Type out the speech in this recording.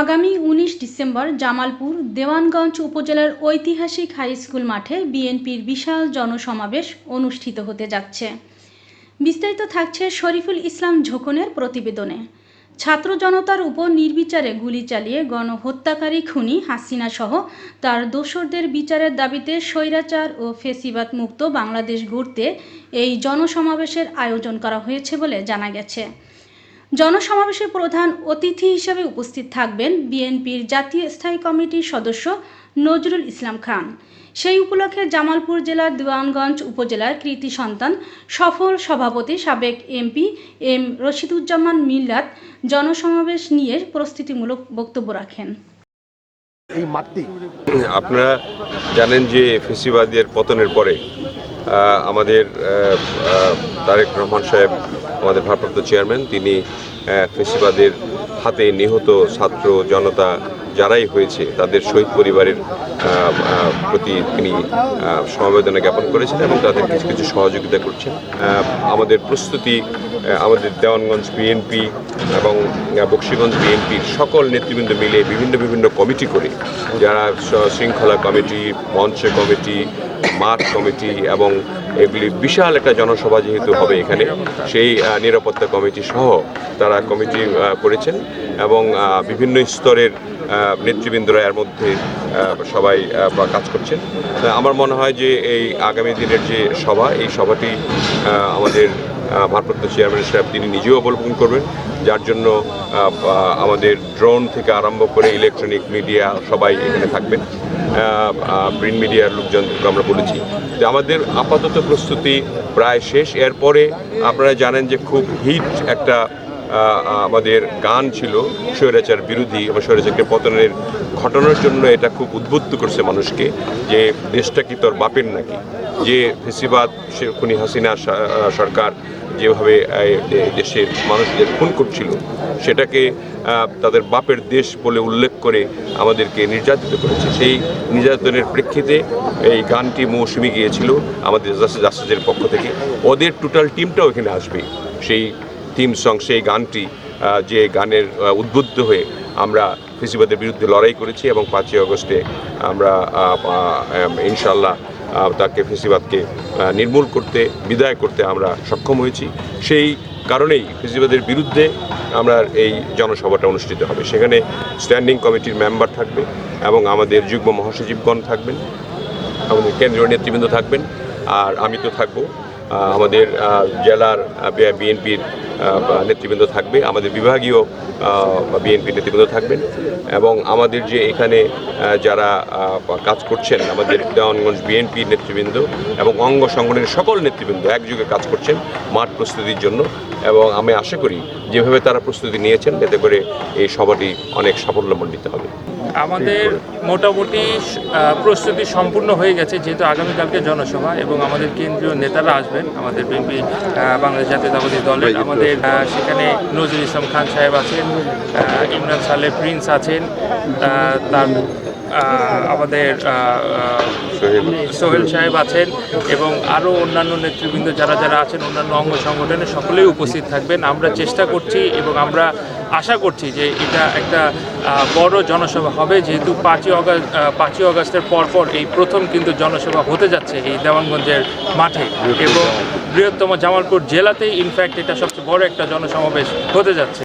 আগামী উনিশ ডিসেম্বর জামালপুর, দেওয়ানগঞ্জ উপজেলার ঐতিহাসিক হাই স্কুল মাঠে বিএনপির বিশাল জনসমাবেশ অনুষ্ঠিত হতে যাচ্ছে। বিস্তারিত থাকছে শরীফুল ইসলাম ঝোকনের প্রতিবেদনে। ছাত্র জনতার উপর নির্বিচারে গুলি চালিয়ে গণহত্যাকারী খুনি হাসিনা সহ তার দোসরদের বিচারের দাবিতে স্বৈরাচার ও ফেসিবাদ মুক্ত বাংলাদেশ গড়তে এই জনসমাবেশের আয়োজন করা হয়েছে বলে জানা গেছে। জনসমাবেশে প্রধান অতিথি হিসেবে উপস্থিত থাকবেন বিএনপির জাতীয় স্থায়ী কমিটির সদস্য নজরুল ইসলাম খান। সেই উপলক্ষে জামালপুর জেলার দেওয়ানগঞ্জ উপজেলার কৃতি সন্তান সফল সভাপতি সাবেক এমপি এম রশিদুজ্জামান মিল্লাত জনসমাবেশ নিয়ে প্রস্তুতিমূলক বক্তব্য রাখেন। এই আপনারা জানেন যে ফেসিবাদের পতনের পরে আমাদের তারেক রহমান সাহেব আমাদের ভারপ্রাপ্ত চেয়ারম্যান তিনি ফেসিবাদের হাতে নিহত ছাত্র জনতা যারাই হয়েছে, তাদের শহীদ পরিবারের প্রতি তিনি সমবেদনা জ্ঞাপন করেছেন এবং তাদের কিছু কিছু সহযোগিতা করছেন। আমাদের প্রস্তুতি আমাদের দেওয়ানগঞ্জ বিএনপি এবং বক্সিগঞ্জ বিএনপির সকল নেতৃবৃন্দ মিলে বিভিন্ন বিভিন্ন কমিটি করে, যারা শৃঙ্খলা কমিটি, মঞ্চ কমিটি, মাঠ কমিটি এবং এগুলি বিশাল একটা জনসভা যেহেতু হবে এখানে, সেই নিরাপত্তা কমিটি সহ তারা কমিটি করেছেন এবং বিভিন্ন স্তরের নেতৃবৃন্দরা এর মধ্যে সবাই কাজ করছেন। আমার মনে হয় যে এই আগামী দিনের যে সভা, এই সভাটি আমাদের ভারপ্রাপ্ত চেয়ারম্যান সাহেব তিনি নিজেও অবলম্বন করবেন, যার জন্য আমাদের ড্রোন থেকে আরম্ভ করে ইলেকট্রনিক মিডিয়া সবাই এখানে থাকবেন। প্রিন্ট মিডিয়ার লোকজনকে আমরা বলেছি। যে আমাদের আপাতত প্রস্তুতি প্রায় শেষ। এরপরে আপনারা জানেন যে খুব হিট একটা আমাদের গান ছিল স্বৈরাচার বিরোধী এবং স্বৈরাচারকে পতনের ঘটনার জন্য এটা খুব উদ্বুদ্ধ করছে মানুষকে যে দেশটা কি তোর বাপের নাকি? যে ফেসিবাদ, সে খুনি হাসিনা সরকার যেভাবে দেশের মানুষদের খুন করছিল, সেটাকে তাদের বাপের দেশ বলে উল্লেখ করে আমাদেরকে নির্যাতিত করেছে। সেই নির্যাতনের প্রেক্ষিতে এই গানটি মৌসুমি গিয়েছিল আমাদের জাস্টিসের পক্ষ থেকে। ওদের টোটাল টিমটাও এখানে আসবে। সেই থিম সং সেই গানটি যে গানের উদ্বুদ্ধ হয়ে আমরা ফেসিবাদের বিরুদ্ধে লড়াই করেছি এবং পাঁচই আগস্টে আমরা ইনশাল্লাহ তাকে ফেসিবাদকে নির্মূল করতে, বিদায় করতে আমরা সক্ষম হয়েছি। সেই কারণেই ফেসিবাদের বিরুদ্ধে আমরা এই জনসভাটা অনুষ্ঠিত হবে। সেখানে স্ট্যান্ডিং কমিটির মেম্বার থাকবে এবং আমাদের যুগ্ম মহাসচিবগণ থাকবেন, আমাদের কেন্দ্রীয় নেতৃবৃন্দ থাকবেন, আর আমি তো থাকব। আমাদের জেলার বিএনপির নেতৃবৃন্দ থাকবে, আমাদের বিভাগীয় বিএনপি নেতৃবৃন্দ থাকবেন এবং আমাদের যে এখানে যারা কাজ করছেন, আমাদের দেওয়ানগঞ্জ বিএনপির নেতৃবৃন্দ এবং অঙ্গ সংগঠনের সকল নেতৃবৃন্দ একযোগে কাজ করছেন মাঠ প্রস্তুতির জন্য এবং আমি আশা করি, যেভাবে তারা প্রস্তুতি নিয়েছেন, এতে করে এই সভাটি অনেক সাফল্যমণ্ডিত হবে। আমাদের মোটামুটি প্রস্তুতি সম্পূর্ণ হয়ে গেছে যেহেতু আগামীকালকে জনসভা এবং আমাদের কেন্দ্রীয় নেতারা আসবেন আমাদের বিএনপি বাংলাদেশ জাতীয়তাবাদী দলের আমাদের সেখানে নজরুল ইসলাম খান সাহেব আছেন ইমরান সালেহ প্রিন্স আছেন তার আমাদের সোহেল। সাহেব আছেন এবং আরও অন্যান্য নেতৃবৃন্দ যারা যারা আছেন অন্যান্য অঙ্গ সংগঠনের সকলেই উপস্থিত থাকবেন। আমরা চেষ্টা করছি এবং আমরা আশা করছি যে এটা একটা বড় জনসভা হবে। যেহেতু পাঁচই অগস্ট পাঁচই অগস্টের পরপর এই প্রথম কিন্তু জনসভা হতে যাচ্ছে এই দেওয়ানগঞ্জের মাঠে এবং বৃহত্তম জামালপুর জেলাতেই ইনফ্যাক্ট এটা সবচেয়ে বড় একটা জনসমাবেশ হতে যাচ্ছে।